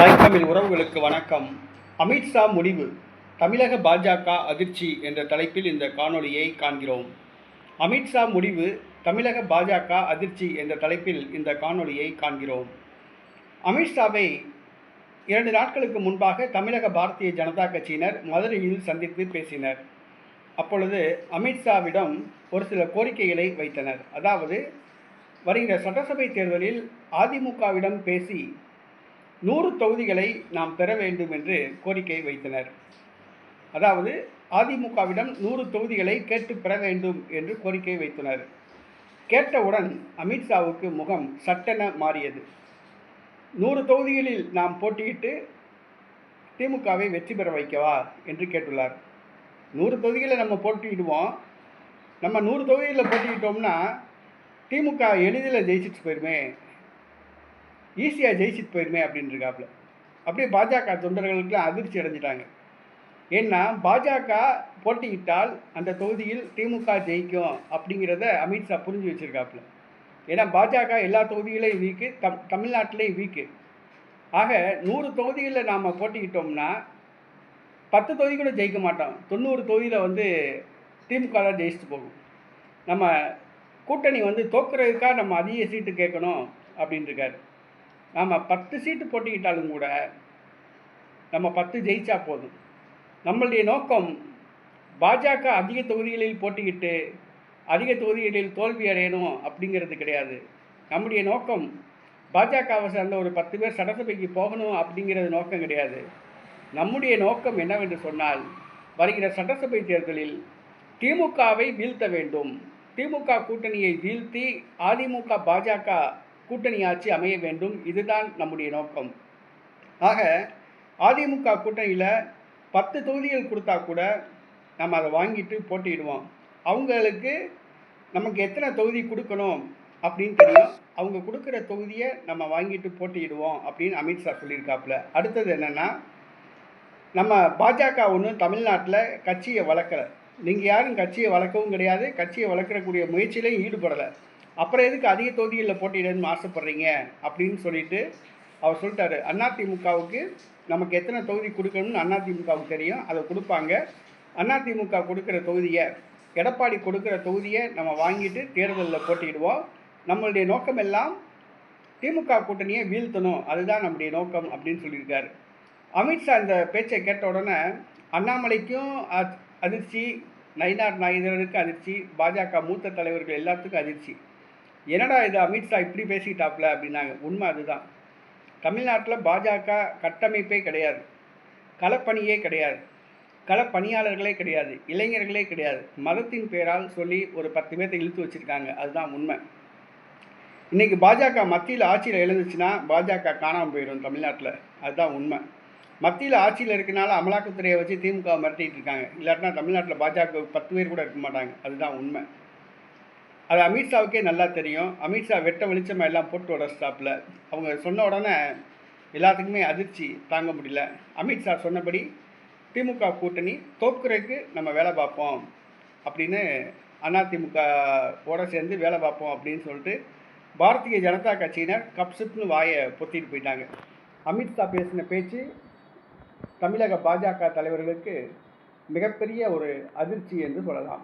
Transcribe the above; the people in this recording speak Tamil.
தாய் தமிழ் உறவுகளுக்கு வணக்கம். அமித்ஷா முடிவு. தமிழக பாஜக அதிர்ச்சி என்ற தலைப்பில் இந்த காணொளியை காண்கிறோம். அமித்ஷா முடிவு தமிழக பாஜக அதிர்ச்சி என்ற தலைப்பில் இந்த காணொளியை காண்கிறோம். அமித்ஷாவை இரண்டு நாட்களுக்கு முன்பாக தமிழக பாரதிய ஜனதா கட்சியினர் மதுரையில் சந்தித்து பேசினர். அப்பொழுது அமித்ஷாவிடம் ஒரு சில கோரிக்கைகளை வைத்தனர். அதாவது வருகிற சட்டசபை தேர்தலில் அதிமுகவிடம் பேசி நூறு தொகுதிகளை நாம் பெற வேண்டும் என்று கோரிக்கை வைத்தனர். அதாவது அதிமுகவிடம் நூறு தொகுதிகளை கேட்டு பெற வேண்டும் என்று கோரிக்கை வைத்தனர். கேட்டவுடன் அமித்ஷாவுக்கு முகம் சட்டென மாறியது. நூறு தொகுதிகளில் நாம் போட்டியிட்டு திமுகவை வெற்றி பெற வைக்கவா என்று கேட்டுள்ளார். நூறு தொகுதிகளை நம்ம போட்டியிடுவோம். நம்ம நூறு தொகுதிகளில் போட்டிக்கிட்டோம்னா திமுக எளிதில் ஜெயிச்சிட்டு போயிருமே ஈஸியாக ஜெயிச்சிட்டு போயிருமே அப்படின்ருக்காப்புல அப்படியே பாஜக தொண்டர்களுக்கெல்லாம் அதிர்ச்சி அடைஞ்சிட்டாங்க. ஏன்னா பாஜக போட்டியிட்டால் அந்த தொகுதியில் திமுக ஜெயிக்கும் அப்படிங்கிறத அமித்ஷா புரிஞ்சு வச்சிருக்காப்புல ஏன்னா பாஜக எல்லா தொகுதிகளையும் வீக்கு தம் தமிழ்நாட்டிலையும் வீக்கு. ஆக நூறு தொகுதிகளில் நாம் போட்டிக்கிட்டோம்னா பத்து தொகுதி கூட ஜெயிக்க மாட்டோம். தொண்ணூறு தொகுதியில் வந்து திமுக தான் ஜெயிச்சுட்டு போகும். நம்ம கூட்டணி வந்து தோக்குறதுக்காக நம்ம அதிக சீட்டு கேட்கணும் அப்படின்ட்டுருக்காரு நாம் பத்து சீட்டு போட்டிக்கிட்டாலும் கூட நம்ம பத்து ஜெயிச்சா போதும். நம்மளுடைய நோக்கம் பாஜக அதிக தொகுதிகளில் போட்டிக்கிட்டு அதிக தொகுதிகளில் தோல்வி அடையணும் அப்படிங்கிறது கிடையாது. நம்முடைய நோக்கம் பாஜகவை சேர்ந்த ஒரு பத்து பேர் சட்டசபைக்கு போகணும் அப்படிங்கிறது நோக்கம் கிடையாது. நம்முடைய நோக்கம் என்னவென்று சொன்னால் வருகிற சட்டசபை தேர்தலில் திமுகவை வீழ்த்த வேண்டும். திமுக கூட்டணியை வீழ்த்தி அதிமுக பாஜக கூட்டணி ஆட்சி அமைய வேண்டும். இதுதான் நம்முடைய நோக்கம். ஆக அதிமுக கூட்டணியில் பத்து தொகுதிகள் கொடுத்தா கூட நம்ம அதை வாங்கிட்டு போட்டியிடுவோம். அவங்களுக்கு நமக்கு எத்தனை தொகுதி கொடுக்கணும் அப்படின்னு தெரியும். அவங்க கொடுக்குற தொகுதியை நம்ம வாங்கிட்டு போட்டியிடுவோம் அப்படின்னு அமித்ஷா சொல்லியிருக்காப்புல. அடுத்தது என்னென்னா நம்ம பாஜக ஒன்றும் தமிழ்நாட்டில் கட்சியை வளர்க்கலை. நீங்கள் யாரும் கட்சியை வளர்க்கவும் கிடையாது. கட்சியை வளர்க்கக்கூடிய முயற்சியிலையும் ஈடுபடலை. அப்புறம் எதுக்கு அதிக தொகுதிகளில் போட்டியிடணும்னு ஆசைப்பட்றீங்க? அப்படின்னு சொல்லிட்டு அவர் சொல்லிட்டாரு. அதிமுகவுக்கு நமக்கு எத்தனை தொகுதி கொடுக்கணும்னு அதிமுகவுக்கு தெரியும். அதை கொடுப்பாங்க. அதிமுக கொடுக்குற தொகுதியை எடப்பாடி கொடுக்குற தொகுதியை நம்ம வாங்கிட்டு தேர்தலில் போட்டியிடுவோம். நம்மளுடைய நோக்கம் எல்லாம் திமுக கூட்டணியை வீழ்த்தணும். அதுதான் நம்முடைய நோக்கம் அப்படின்னு சொல்லியிருக்காரு. அமித்ஷா இந்த பேச்சை கேட்ட உடனே அண்ணாமலைக்கும் அ- அதிர்ச்சி நயினார் நாயுதருக்கு அதிர்ச்சி பாஜக மூத்த தலைவர்கள் எல்லாத்துக்கும் அதிர்ச்சி. என்னடா இது அமித்ஷா இப்படி பேசிட்டாப்ல அப்படின்னாங்க. உண்மை அதுதான். தமிழ்நாட்டில் பாஜக கட்டமைப்பே கிடையாது. களப்பணியே கிடையாது. களப்பணியாளர்களே கிடையாது. இளைஞர்களே கிடையாது. மதத்தின் பேரால் சொல்லி ஒரு பத்து பேர்த்தை இழுத்து வச்சுருக்காங்க. அதுதான் உண்மை. இன்னைக்கு பாஜக மத்தியில் ஆட்சியில் எழுந்துச்சுன்னா பாஜக காணாமல் போயிடும் தமிழ்நாட்டில். அதுதான் உண்மை. மத்தியில் ஆட்சியில் இருக்கனால அமலாக்கத்துறையை வச்சு திமுக மிரட்டிகிட்டு இருக்காங்க. இல்லாட்டினா தமிழ்நாட்டில் பாஜக பத்து பேர் கூட இருக்க மாட்டாங்க. அதுதான் உண்மை. அது அமித்ஷாவுக்கே நல்லா தெரியும். அமித்ஷா வெட்ட வெளிச்சமாக எல்லாம் போட்டு உடச்சிட்டாப்புல அவங்க சொன்ன உடனே எல்லாத்துக்குமே அதிர்ச்சி தாங்க முடியல. அமித்ஷா சொன்னபடி திமுக கூட்டணி தோக்குறதுக்கு நம்ம வேலை பார்ப்போம் அப்படின்னு அதிமுக ஓட சேர்ந்து வேலை பார்ப்போம் அப்படின்னு சொல்லிட்டு பாரதிய ஜனதா கட்சியினர் கப்சிப்னு வாயை பொத்திட்டு போயிட்டாங்க. அமித்ஷா பேசின பேச்சு தமிழக பாஜக தலைவர்களுக்கு மிகப்பெரிய ஒரு அதிர்ச்சி என்று சொல்லலாம்.